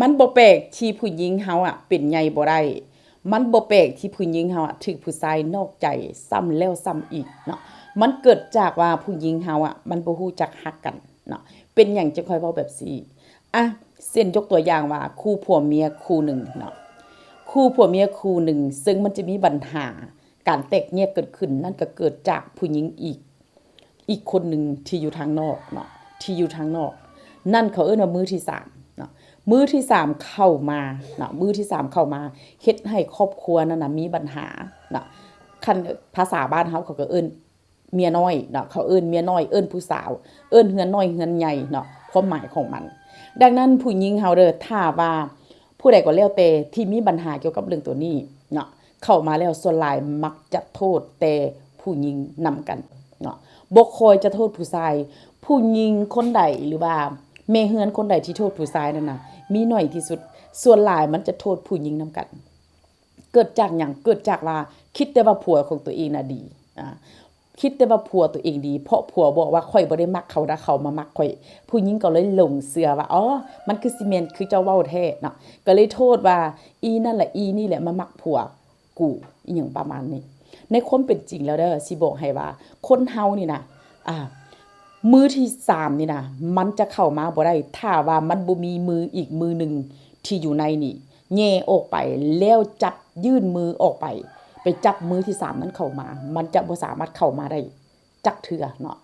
มันบ่แปลกที่ผู้หญิงเฮาอะเป็นใหญ่บ่ได้มันบ่แปลกที่ผู้หญิงเฮาอะถูกผู้ชายนอกใจซ้ำแล้วซ้ำอีกเนาะมันเกิดจากว่าผู้หญิงเฮาอะมันบ่ฮู้จักฮักกันเนาะเป็นหยังจะค่อยเว้าแบบซี่อะเส้นยกตัวอย่างว่าคู่ผัวเมียคู่หนึ่งเนาะคู่ผัวเมียคู่หนึ่งซึ่งมันจะมีปัญหาการแตกแยกเกิดขึ้นนั่นก็เกิดจากผู้หญิงอีก อีกคนหนึ่งที่อยู่ทางนอกเนาะที่อยู่ทางนอก นั่นเขาเอิ้นว่ามือที่สาม มือที่สามเข้ามาเนาะมือที่สามเข้ามาเฮ็ดให้ครอบครัวนั้นนะมีปัญหาเนาะคันภาษาบ้านเฮาเขาก็เอิ้นเมียน้อยเนาะเขาเอิ้นเมียน้อยเอิ้นผู้สาว เอิ้นเฮือนน้อยเฮือนใหญ่เนาะความหมายของมัน ดังนั้นผู้หญิงเฮาเด้อถ้าว่าผู้ใดก็แล้วแต่ที่มีปัญหาเกี่ยวกับเรื่องตัวนี้เนาะเข้ามาแล้วส่วนหลายมักจะโทษแต่ผู้หญิงนำกันเนาะบ่คอยจะโทษผู้ชาย ผู้หญิงคนใดหรือว่าแม่เฮือนคนใดที่โทษผู้ชายนั่นน่ะ มีหน้อยที่สุด ส่วนหลายมันจะโทษผู้หญิงนำกัน เกิดจากหยังเกิดจากว่าคิดแต่ว่าผัวของตัวเองน่ะดีอ่าคิดแต่ว่าผัวตัวเองดี เพราะผัวบอกว่าข่อยบ่ได้มักเขานะเขามามักข่อย ผู้หญิงก็เลยหลงเชื่อว่าอ๋อมันคือซีเมนต์คือเจ้าเว้าแท้เนาะก็เลยโทษว่า อีนั่นแหละอีนี่แหละมามักผัวกูอีหยังประมาณนี้ ในความเป็นจริงแล้วเด้อสิบอกให้ว่า คนเฮานี่นะอ่า มือที่สามนี่นะมันจะเข้ามาบ่ได้ถ้าว่ามันบ่มีมืออีกมือหนึ่งที่อยู่ในนี่แง่ออกไปแล้วจับยื่นมือออกไป ไปจับมือที่สามนั้นเข้ามา มันจะบ่สามารถเข้ามาได้จักเทื่อเนาะ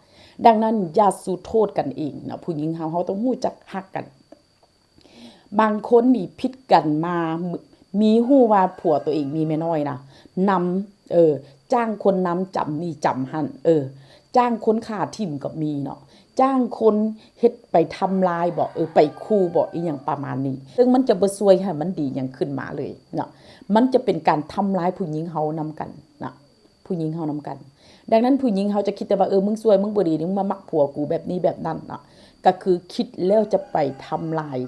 ดังนั้นอย่าสู่โทษกันเองเนาะผู้หญิงเฮาเฮาต้องฮู้จักฮักกัน บางคนนี่พิดกันมา มีฮู้ว่าผัวตัวเองมีแม่น้อยนะนำเออ จ้างคนนำจำนี่จำหันเออ จ้างคนขาทิมก็มีเนาะจ้างคนเฮ็ดไปทำลายบ่เออไปคู่บ่อีหยังประมาณนี้ ซึ่งมันจะบ่ซวยให้มันดีหยังขึ้นมาเลยเนาะมันจะเป็นการทำลายผู้หญิงเฮานำกันนะผู้หญิงเฮานำกัน ดังนั้นผู้หญิงเฮาจะคิดแต่ว่าเออมึงซวยมึงบ่ดีมึงมามักผัวกูแบบนี้แบบนั้นเนาะก็คือคิดแล้วจะไปทำลาย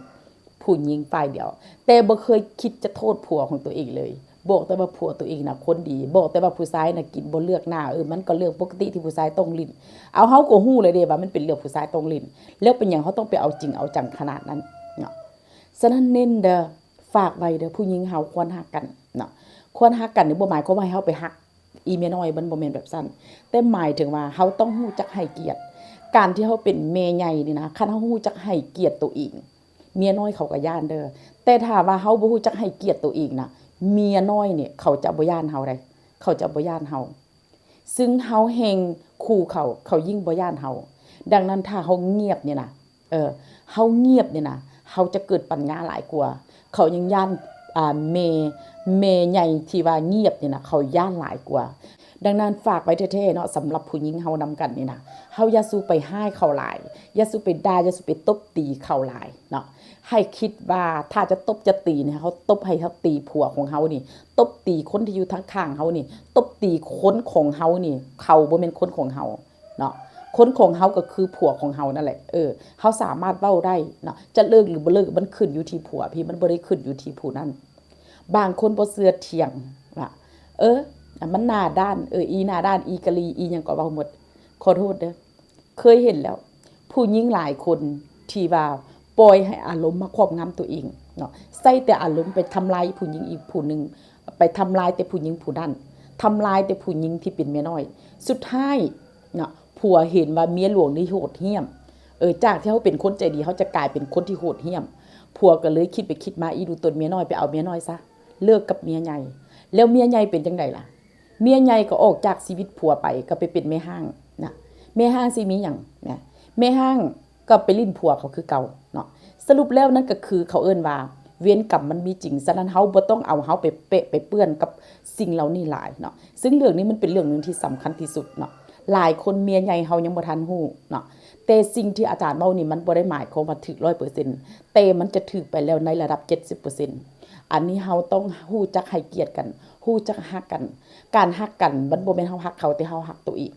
ผู้หญิงฝ่ายเดียว แต่บ่เคยคิดจะโทษผัวของตัวเองเลย บอกแต่ว่าผัวตัวเองนะคนดี บอกแต่ว่าผู้ชายนะกินบ่เลือกหน้าเออมันก็เรื่องปกติที่ผู้ชายต้องลิ้นเอาเฮาก็ฮู้เลยเด้ว่ามันเป็นเรื่องผู้ชายต้องลิ้นแล้วเป็นหยังเขาต้องไปเอาจริงเอาจังขนาดนั้นเนาะฉะนั้นเน้นเด้อฝากไว้เด้อผู้หญิงเฮาควรฮักกันเนาะควรฮักกันนี่บ่หมายความว่าให้เฮาไปฮักอีเมน้อยมันบ่แม่นแบบสั้นแต่หมายถึงว่าเฮาต้องฮู้จักให้เกียรติ การที่เฮาเป็นแม่ใหญ่นี่นะคันเฮาฮู้จักให้เกียรติตัวเองเมียน้อยเขาก็ย่านเด้อแต่ถ้าว่าเฮาบ่ฮู้จักให้เกียรติตัวเองนะ เมียน้อยเนี่ยเขาจะบ่ย่านเฮาได้เขาจะบ่ย่านเฮาซึ่งเฮาแฮงคู่เขาเขายิ่งบ่ย่านเฮาดังนั้นถ้าเฮาเงียบเนี่ยนะเออเฮาเงียบเนี่ยนะเฮาจะเกิดปัญญาหลายกว่า เขายังย่านอ่าเมเมใหญ่ที่ว่าเงียบเนี่ยนะเขาย่านหลายกว่า ดังนั้นฝากไว้เท่ๆเนาะสำหรับผู้หญิงเฮานำกันนี่นะเฮาอย่าสู้ไปให้เขาหลายอย่าสู้ไปด่าอย่าสู้ไปตบตีเขาหลายเนาะให้คิดว่าถ้าจะตบจะตีเนี่ยเขาตบให้เขาตีผัวของเฮานี่ ตบตีคนที่อยู่ทางข้างเฮานี่ ตบตีคนของเฮานี่ เขาบ่แม่นคนของเฮาเนาะคนของเฮาก็คือผัวของเฮานั่นแหละ เออเฮาสามารถเว้าได้เนาะ จะเลิกหรือบ่เลิกมันขึ้นอยู่ที่ผัว พี่มันบ่ได้ขึ้นอยู่ที่ผู้นั้น บางคนบ่เชื่อเถียงว่าเออ มันหน้าด้านเอออีหน้าด้านอีกะลีอียังก็เว้าหมดขอโทษเด้อเคยเห็นแล้ว ผู้หญิงหลายคนที่ว่าปล่อยให้อารมณ์มาครอบงำตัวเองเนาะใส่แต่อารมณ์ไปทำลายผู้หญิงอีกผู้หนึ่งไปทำลายแต่ผู้หญิงผู้นั้นทำลายแต่ผู้หญิงที่เป็นเมียน้อย สุดท้ายเนาะผัวเห็นว่าเมียหลวงนี่โหดเหี้ยมเออจากที่เขาเป็นคนใจดีเขาจะกลายเป็นคนที่โหดเหี้ยมผัวก็เลยคิดไปคิดมาอีดูตนเมียน้อยไปเอาเมียน้อยซะเลิกกับเมียใหญ่ แล้วเมียใหญ่เป็นจังไดล่ะ เมียใหญ่ก็ออกจากชีวิตผัวไปก็ไปเป็นแม่ห้างนะแม่ห้างสิมีหยังนะแม่ห้างก็ไปลิ้นผัวเขาคือเก่าเนาะสรุปแล้วนั่นก็คือเขาเอิ้นว่า เวรกรรมมันมีจริงฉะนั้นเฮาบ่ต้องเอาเฮาไปเปะไปเปื้อนกับสิ่งเหล่านี้หลายเนาะซึ่งเรื่องนี้มันเป็นเรื่องหนึงที่สำคัญที่สุดเนาะหลายคนเมียใหญ่เฮายังบ่ทันฮู้เนาะแต่สิ่งที่อาจารย์เว้านี่มันบ่ได้หมายความว่าถึก100%แต่มันจะถึกไปแล้วในระดับ 70% อันนี้เฮาต้องฮู้จักให้เกียรติกันฮู้จักฮักกัน การฮักกันมันบ่แม่นเฮาฮักเขาแต่เฮาฮักตัวเอง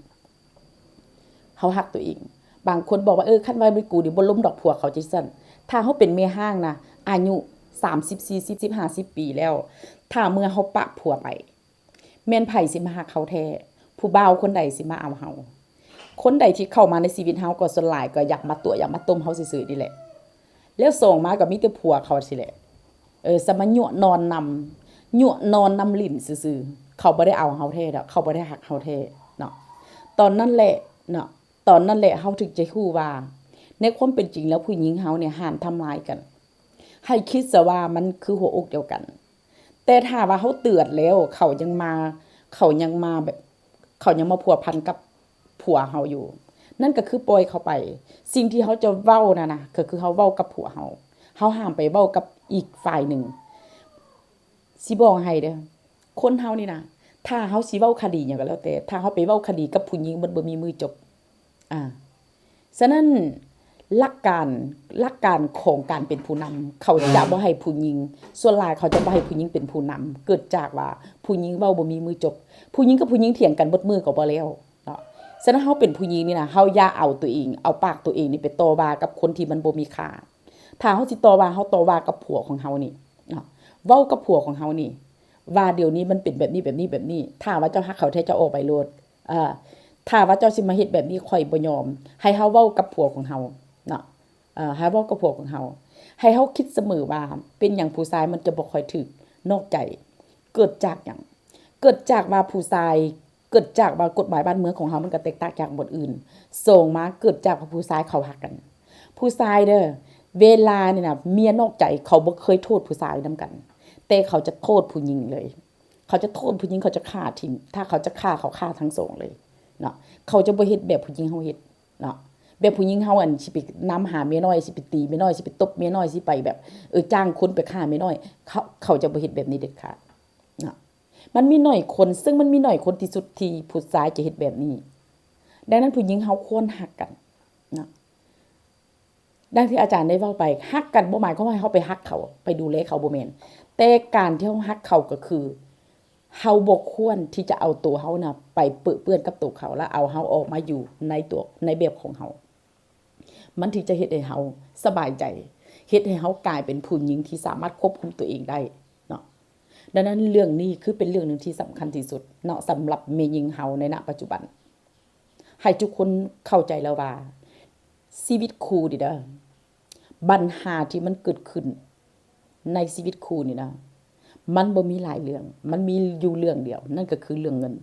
เฮาฮักตัวเองบางคนบอกว่าเออคันว่าบ่กูนี่บ่ล้มดอกผัวเขาจังซั่นถ้าเฮาเป็นแม่ห้างนะอายุ30 40 50ปีแล้ว ถ้าเมื่อเฮาปะผัวไปแม่นไผสิมาฮักเขาแท้ผู้บ่าวคนใดสิมาเอาเฮาคนใดที่เข้ามาในชีวิตเฮาก็ส่วนหลายก็อยากมาตัวอยากมาต้มเฮาซื่อๆนี่แหละแล้วส่งมาก็มีแต่ผัวเขาสิแหละ เออสมายั่วนอนนำยั่วนอนนำลิ้นซื่อๆเขาบ่ได้เอาเฮาแท้ดอกเขาบ่ได้หักเฮาแท้เนาะตอนนั้นแหละเนาะตอนนั้นแหละเฮาถึงจะฮู้ว่า ในความเป็นจริงแล้วผู้หญิงเฮาเนี่ยห้ามทำลายกัน ให้คิดซะว่ามันคือหัวอกเดียวกัน แต่ถ้าว่าเขาเตือนแล้ว เขายังมา เขายังมาแบบ เขายังมาพัวพันกับผัวเฮาอยู่ นั่นก็คือปล่อยเขาไป สิ่งที่เขาจะเว้านะนะก็คือเขาเว้ากับผัวเฮาเขาห้ามไปเว้ากับ อีกฝ่ายหนึ่งสิบอกให้เด้อคนเฮานี่นะถ้าเขาสิเว้าคดีหยังก็แล้วแต่ ถ้าเขาไปเว้าคดีกับผู้หญิงมันบ่มีมือจบ อ่าฉะนั้นหลักการหลักการของการเป็นผู้นำเขาจะบ่ให้ผู้หญิง ส่วนหลายเขาจะบ่ให้ผู้หญิงเป็นผู้นำเกิดจากว่าผู้หญิงเว้าบ่มีมือจบ ผู้หญิงกับผู้หญิงเถียงกันบดมือก็บ่แล้วเนาะฉะนั้นเฮาเป็นผู้หญิงนี่นะเฮาอย่าเอาตัวเองเอาปากตัวเองนี่ไปต่อว่ากับคนที่มันบ่มีค่า ถ้าเฮาสิต่อว่าเฮาต่อว่ากับผัวของเฮานี่เว้ากับผัวของเฮานี่ ว่าเดี๋ยวนี้มันเป็นแบบนี้แบบนี้แบบนี้ ถ้าว่าเจ้าฮักเขาแท้เจ้าออกไปโลดอ่าถ้าว่าเจ้าสิมาเฮ็ดแบบนี้ข่อยบ่ยอม ให้เฮาเว้ากับผัวของเฮาเนาะเอ่อให้เว้ากับผัวของเฮาให้เฮาคิดเสมอว่า เป็นหยังผู้ชายมันจะบ่ค่อยถึกนอกใจ เกิดจากหยังเกิดจากว่าผู้ชายเกิดจากว่ากฎหมายบ้านเมืองของเฮามันก็แตกต่างจากบทอื่น ส่งมาเกิดจากผู้ชายเขาหักกัน ผู้ชายเด้อ เวลาเนี่นะเมียนอกใจเขาบ่เคยโทษผู้ชายนํกัน แต่เขาจะโทษผู้หญิงเลย เขาจะโทษผู้หญิงเขาจะฆ่าทิ้งถ้าเขาจะฆ่าเขาฆ่าทั้งสองเลยเนาะเขาจะบ่เฮ็ดแบบผู้หญิงเฮาเฮ็ดเนาะแบบผู้หญิงเฮาอันสิไปนำหาเมียน้อยสิไปตีเมียน้อยสิไปตบเมียน้อยสิไปแบบเออจ้างคนไปฆ่าเมียน้อย เขาเขาจะบ่เฮ็ดแบบนี้เด็ดขาดเนาะมันมีหน่อยคน ซึ่งมันมีหน่อยคนที่สุดที่ผู้ชายจะเฮ็ดแบบนี้ ดังนั้นผู้หญิงเฮาควรฮักกันเนาะ ดังที่อาจารย์ได้เว้าไปฮักกันบ่หมายความว่าให้เฮาไปฮักเขา ไปดูแลเขาบ่แม่นแต่การที่เฮาฮักเขาก็คือเฮาบ่ควรที่จะเอาตัวเฮาน่ะไปเปื้อเปื้อนกับตัวเขา แล้วเอาเฮาออกมาอยู่ในตัวในแบบของเฮามันที่จะเฮ็ดให้เฮาสบายใจเฮ็ดให้เฮากลายเป็นผู้หญิงที่สามารถควบคุมตัวเองได้เนาะดังนั้นเรื่องนี้คือเป็นเรื่องหนึ่งที่สำคัญที่สุดเนาะสำหรับแม่หญิงเฮาในณปัจจุบัน ให้ทุกคนเข้าใจแล้วว่า ชีวิตคู่นี่เด้อปัญหาที่มันเกิดขึ้น ในชีวิตคู่นี่นะมันบ่มีหลายเรื่อง มันมีอยู่เรื่องเดียว นั่นก็คือเรื่องเงิน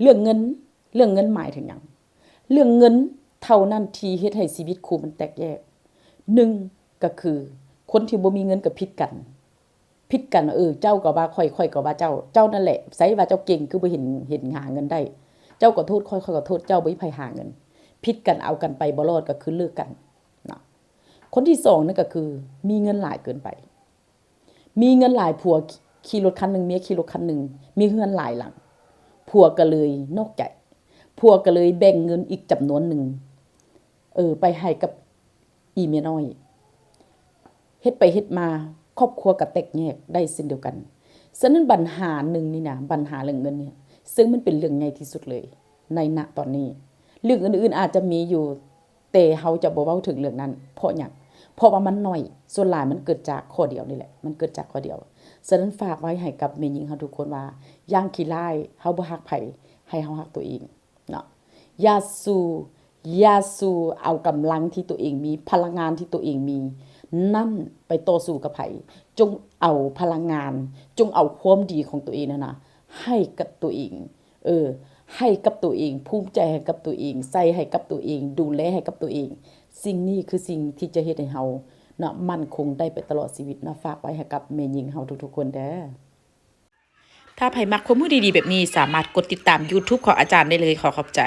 เรื่องเงิน เรื่องเงินหมายถึงหยังเรื่องเงินเท่านั้นที่เฮ็ดให้ชีวิตคู่มันแตกแยกหนึ่งก็คือ คนที่บ่มีเงินก็ผิดกันผิดกันเออเจ้าก็ว่าค่อยค่อยก็ว่าเจ้า เจ้านั่นแหละไสว่าเจ้าเก่งคือบ่เห็นเห็นหาเงินได้ เจ้าก็โทษค่อยค่อยก็โทษเจ้าบ่มีไผหาเงิน ผิดกันเอากันไปบรอดก็คือเลิกกันนะคนที่สองนั่นก็คือ มีเงินหลายเกินไป มีเงินหลายผัวขี่รถคันหนึ่งเมียขี่รถคันหนึ่งมีเงินหลายหลังผัวก็เลยนอกใจผัวก็เลยแบ่งเงินอีกจำนวนหนึ่งเออ ไปให้กับอีเมียน้อยเฮ็ดไปเฮ็ดมาครอบครัวก็แตกแยกได้เช่นเดียวกันฉะนั้นปัญหาหนึ่งนี่นะปัญหาเรื่องเงินเนี่ย ซึ่งมันเป็นเรื่องใหญ่ที่สุดเลย ในณตอนนี้ เรื่องอื่นๆอาจจะมีอยู่แต่เฮาจะบ่เว้าถึงเรื่องนั้น เพราะหยังเพราะว่ามันหน้อย ส่วนหลายมันเกิดจากข้อเดียวนี่แหละ มันเกิดจากข้อเดียวฉะนั้นฝากไว้ให้กับแม่หญิงเฮาทุกคนว่าย่างขี้ร้ายเฮาบ่ฮักไผให้เฮาฮักตัวเองเนาะยาสูยาสูเอากำลังที่ตัวเองมีพลังงานที่ตัวเองมี นั่นไปต่อสู้กับไผจงเอาพลังงาน จงเอาความดีของตัวเองนั่นนะให้กับตัวเอง เออ ให้กับตัวเอง ภูมิใจให้กับตัวเอง ใส่ให้กับตัวเอง ดูแลให้กับตัวเอง สิ่งนี้คือสิ่งที่จะเฮ็ดให้เฮาเนาะมั่นคงได้ไปตลอดชีวิตเนาะฝากไว้ให้กับแม่หญิงเฮาทุกๆคนเด้อถ้าใครมักความรู้ดีๆแบบนี้สามารถกดติดตาม YouTube ของอาจารย์ได้เลยขอขอบใจ